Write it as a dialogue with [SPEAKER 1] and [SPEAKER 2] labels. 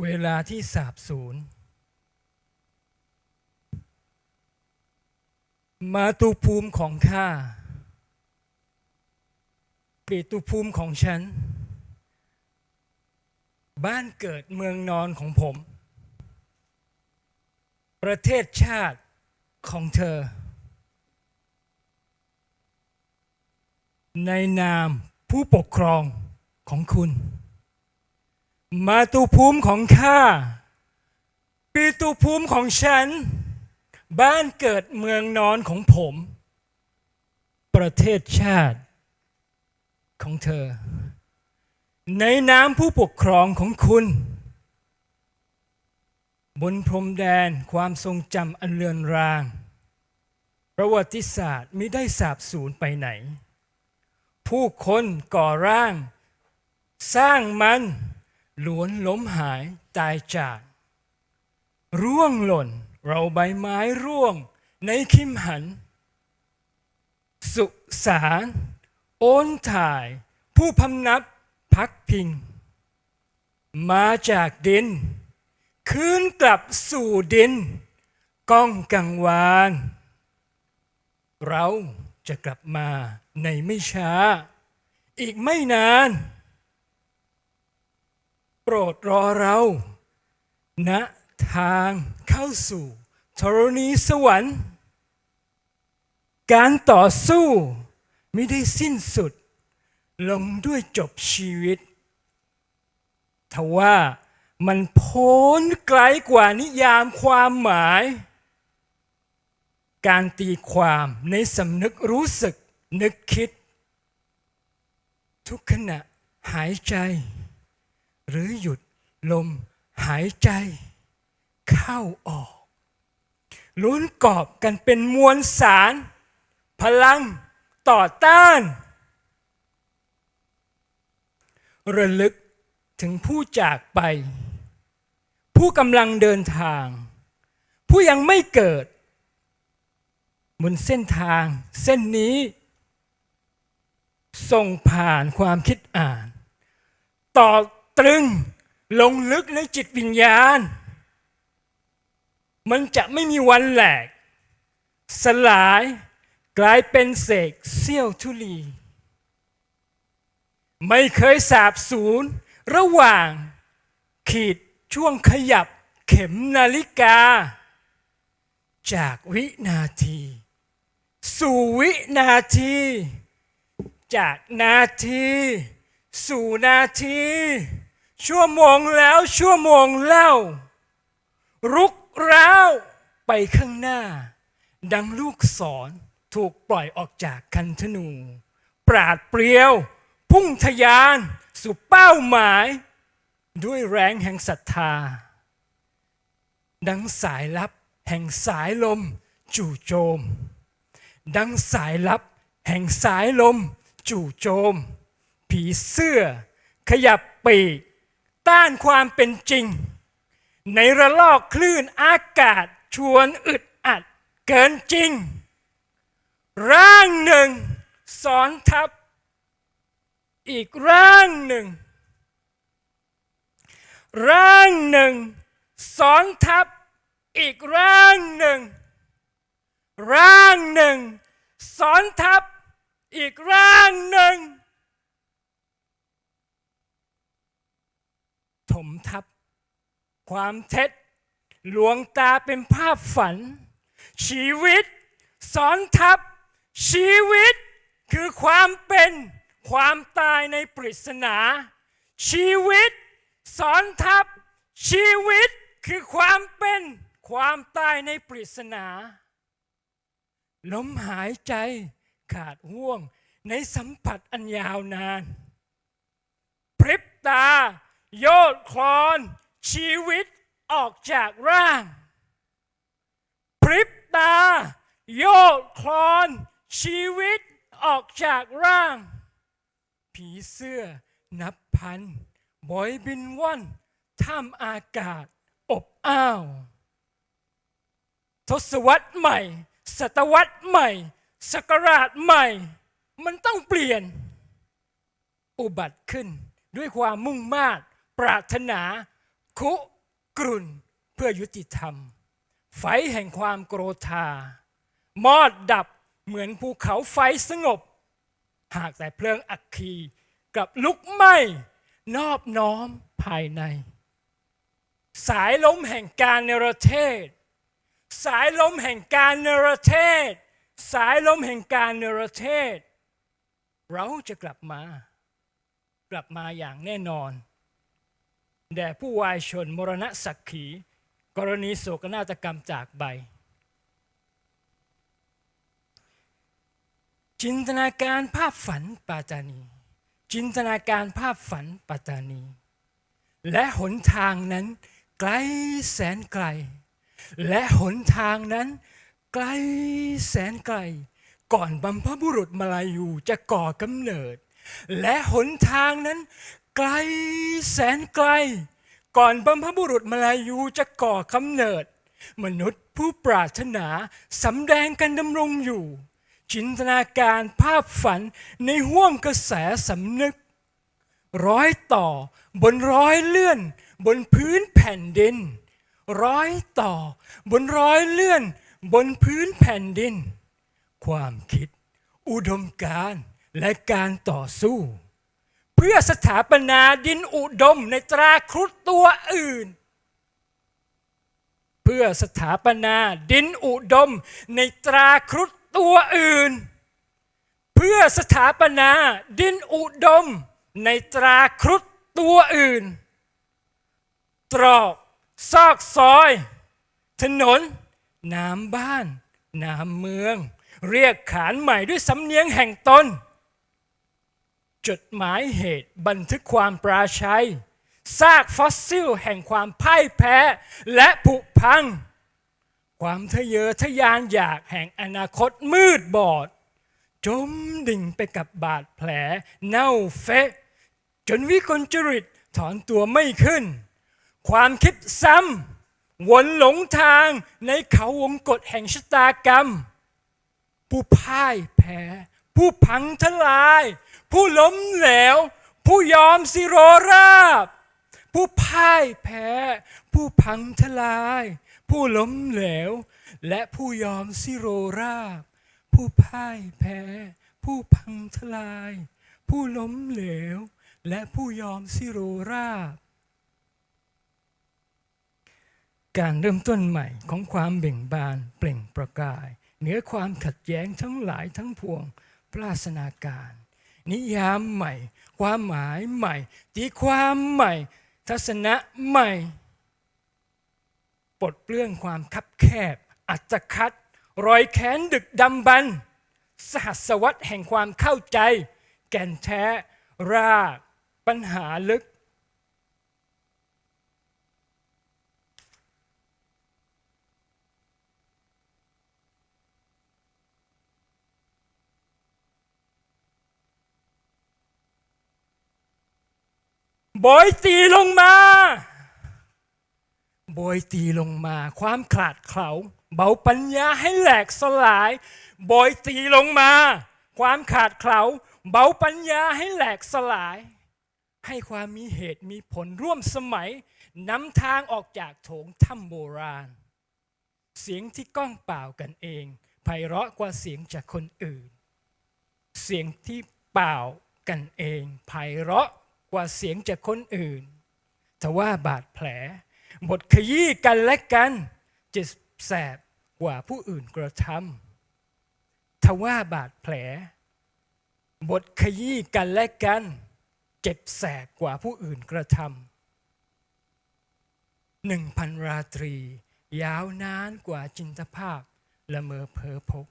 [SPEAKER 1] เวลาที่สาบสูญมาตุภูมิของข้าปีตุภูมิของฉัน บ้านเกิดเมืองนอนของผม ประเทศชาติของเธอ ในนามผู้ปกครองของคุณ มาตุภูมิของข้าปีตุภูมิของฉัน บ้านเกิดเมืองนอนของผม ประเทศชาติ ของเธอ ในนามผู้ปกครองของคุณ บนพรมแดนความทรงจำอันเลือนราง ประวัติศาสตร์มิได้สาบสูญไปไหน ผู้คนก่อร่าง สร้างมัน ล้วนล้มหายตายจาก ร่วงหล่น เราใบไม้ร่วง ในคิมหัน สุสานโอนถ่าย ผู้พำนับพักพิง มาจากดิน คืนกลับสู่ดิน ก้องกังวาน เราจะกลับมาในไม่ช้า อีกไม่นาน รดรอเราณทางเข้าสู่ธรณีสวรรค์ การต่อสู้ไม่ได้สิ้นสุด ลงด้วยจบชีวิตทว่ามันพ้นไกลกว่านิยามความหมาย การตีความในสำนึกรู้สึกนึกคิด ทุกขณะหายใจ หรือหยุดลมหายใจ เข้าออกลุ้นกอบกันเป็นมวลสาร พลังต่อต้าน ระลึกถึงผู้จากไป ผู้กำลังเดินทาง ผู้ยังไม่เกิดบนเส้นทางเส้นนี้ ส่งผ่านความคิดอ่าน ต่อ ตรึงลงลึกในจิตวิญญาณ มันจะไม่มีวันแหลก สลายกลายเป็นเศษเสี้ยวทุลี ไม่เคยสาบสูญระหว่าง ขีดช่วงขยับเข็มนาฬิกา จากวินาที สู่วินาที จากนาที สู่นาที ชั่วโมงแล้วชั่วโมงเล่า รุกร้าวไปข้างหน้า ดังลูกศรถูกปล่อยออกจากคันธนู ปราดเปรียว พุ่งทะยานสู่เป้าหมาย ด้วยแรงแห่งศรัทธา ดังสายลับแห่งสายลมจู่โจม ดังสายลับแห่งสายลมจู่โจม ผีเสื้อขยับปีก ต้านความเป็นจริง ในระลอกคลื่นอากาศชวนอึดอัดเกินจริง ร่างหนึ่งสอนทับ อีกร่างหนึ่ง ร่างหนึ่งสอนทับ อีกร่างหนึ่ง ร่างหนึ่งสอนทับ อีกร่างหนึ่ง ถมทับ ความเท็จหลวงตาเป็นภาพฝัน ชีวิตสอนทับ ชีวิตคือความเป็นความตายในปริศนา ชีวิตสอนทับ ชีวิตคือความเป็นความตายในปริศนาลมหายใจขาดห่วงในสัมผัสอันยาวนาน พริบตา โยดคลอนชีวิตออกจากร่าง พริบตา โยดคลอนชีวิตออกจากร่าง ผีเสื้อนับพันบอยบินว่อนท่ามอากาศอบอ้าว ทศวรรษใหม่ ศตวรรษใหม่ศักราชใหม่ มันต้องเปลี่ยน อุบัติขึ้นด้วยความมุ่งมา่ ปรารถนา คุกรุ่นเพื่อยุติธรรม ไฟแห่งความโกรธามอดดับเหมือนภูเขาไฟสงบ หากแต่เพลิงอัคคีกับลุกไหม้นอบน้อมภายใน สายลมแห่งการเนรเทศ สายลมแห่งการเนรเทศ สายลมแห่งการเนรเทศ เราจะกลับมา กลับมาอย่างแน่นอน แด่ผู้วายชนมรณะสักขี กรณีโศกนาฏกรรมจากใบ จินตนาการภาพฝันปาตานี จินตนาการภาพฝันปาตานี และหนทางนั้นไกลแสนไกล และหนทางนั้นไกลแสนไกล ก่อนบัมพบุรุษมาลายูจะก่อกำเนิด และหนทางนั้น ไกลแสนไกล ก่อนบัมพบุรุษมาลายูจะก่อกำเนิด มนุษย์ผู้ปรารถนาสำแดงกันดำรงอยู่ จินตนาการภาพฝันในห่วงกระแสสำนึก ร้อยต่อบนร้อยเลื่อน บนพื้นแผ่นดิน ร้อยต่อบนร้อยเลื่อน บนพื้นแผ่นดิน ความคิด อุดมการณ์และการต่อสู้ พื่อสถาปนาดินอุดมในตราครุฑตัวอื่น เพื่อสถาปนาดินอุดมในตราครุฑตัวอื่น เพื่อสถาปนาดินอุดมในตราครุฑตัวอื่น ตรอกซอกซอย ถนน น้ำบ้าน น้ำเมือง เรียกขานใหม่ด้วยสำเนียงแห่งตน จดหมายเหตุบันทึกความปราชัยซากฟอสซิลแห่งความพ่ายแพ้และผุพัง ความทะเยอทะยานอยากแห่งอนาคตมืดบอด จมดิ่งไปกับบาดแผลเน่าเฟะ จนวิกลจริตถอนตัวไม่ขึ้น ความคิดซ้ำวนหลงทางในเขาวงกฏแห่งชะตากรรม ผู้พ่ายแพ้ ผู้พังทลาย ผู้ล้มเหลว ผู้ยอมสิโรราบ ผู้พ่ายแพ้ ผู้พังทลาย ผู้ล้มเหลว และผู้ยอมสิโรราบ ผู้พ่ายแพ้ ผู้พังทลาย ผู้ล้มเหลว และผู้ยอมสิโรราบ การเริ่มต้นใหม่ของความเบ่งบานเปล่งประกาย เหนือความขัดแย้งทั้งหลายทั้งปวง ปราศนาการ นิยามใหม่ ความหมายใหม่ ตีความใหม่ ทัศนะใหม่ ปลดเปลื้องความคับแคบ อัจคัดรอยแขนดึกดำบรรสหัสวรรษแห่งความเข้าใจ แก่นแท้รากปัญหาลึก โบยตีลงมาโบยตีลงมา ความขาดเขลาเบาปัญญาให้แหลกสลายโบยตีลงมา ความขาดเขลาเบาปัญญาให้แหลกสลาย ให้ความมีเหตุมีผลร่วมสมัยนำทางออกจากโถงถ้ำโบราณ เสียงที่ก้องเปล่ากันเองไพเราะกว่าเสียงจากคนอื่น เสียงที่เปล่ากันเองไพเราะ กว่าเสียงจากคนอื่นทว่าบาดแผลบทขยี้กันและกันจะแสบกว่าผู้อื่นกระทำทว่าบาดแผลบทขยี้กันและกัน เจ็บแสบกว่าผู้อื่นกระทำหนึ่งพันราตรี ยาวนานกว่าจินตภาพละเมอเพอพบ